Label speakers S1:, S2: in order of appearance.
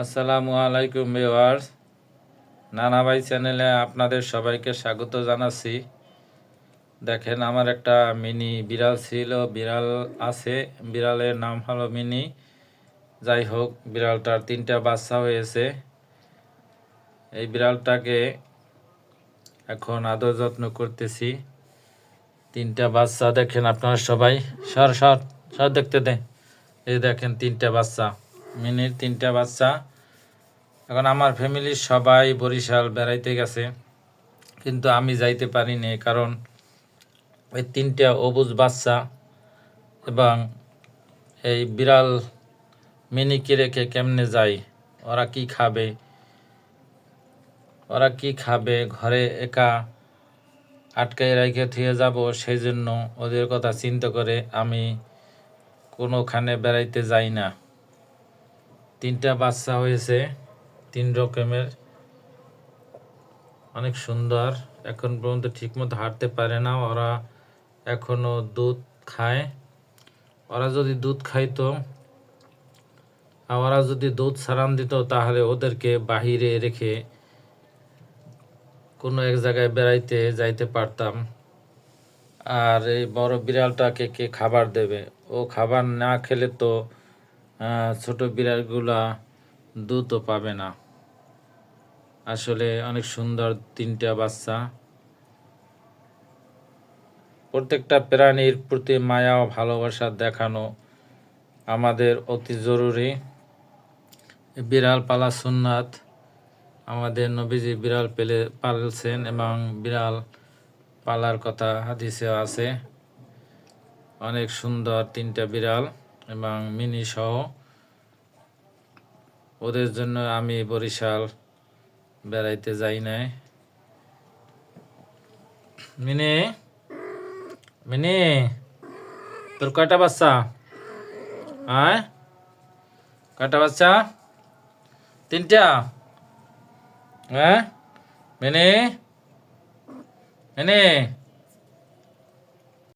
S1: আসসালামু আলাইকুম ভিউয়ার্স। নানা ভাই চ্যানেলে আপনাদের সবাইকে স্বাগত জানাচ্ছি। দেখেন, আমার একটা মিনি বিড়াল ছিল, বিড়াল আছে, বিড়ালের নাম হলো মিনি। যাই হোক, বিড়ালটার তিনটা বাচ্চা হয়েছে। এই বিড়ালটাকে এখন আদর যত্ন করতেছি। তিনটা বাচ্চা দেখেন আপনারা সবাই। সর সর সর দেখতে দেন। এই দেখেন, তিনটা বাচ্চা। মিনির তিনটা বাচ্চা। এখন আমার ফ্যামিলির সবাই বরিশাল বেড়াইতে গেছে, কিন্তু আমি যাইতে পারিনি কারণ ওই তিনটা অবুজ বাচ্চা এবং এই বিড়াল মিনিকে রেখে কেমনে যাই ওরা কি খাবে? ওরা কি খাবে? ঘরে একা আটকাই রেখে থুয়ে যাব সেই জন্য ওদের কথা চিন্তা করে আমি কোনোখানে বেড়াইতে যাই না। তিনটা বাচ্চা হয়েছে, তিন রকমের। অনেক সুন্দর। এখন পর্যন্ত ঠিকমতো হাঁটতে পারে না। ওরা এখনও দুধ খায়। ওরা যদি দুধ খাইতো ওরা যদি দুধ সারান দিত, তাহলে ওদেরকে বাহিরে রেখে কোনো এক জায়গায় বেড়াইতে যাইতে পারতাম। আর এই বড় বিড়ালটাকে কে খাবার দেবে? ও খাবার না খেলে তো ছোট বিড়ালগুলা দুধও পাবে না। আসলে অনেক সুন্দর তিনটা বাচ্চা। প্রত্যেকটা প্রাণীর প্রতি মায়া ও ভালোবাসা দেখানো আমাদের অতি জরুরি। বিড়াল পালা সুন্নাত আমাদের নবীজি বিড়াল পেলে পালছেন এবং বিড়াল পালার কথা হাদিসে আছে। অনেক সুন্দর তিনটা বিড়াল। এবং মিনি সহ ওদের জন্য আমি বরিশাল বেড়াইতে যাই নাই। মিনি মিনি, তোর কয়টা বাচ্চা? হ্যাঁ কয়টা বাচ্চা? তিনটা। হ্যাঁ? Mini mini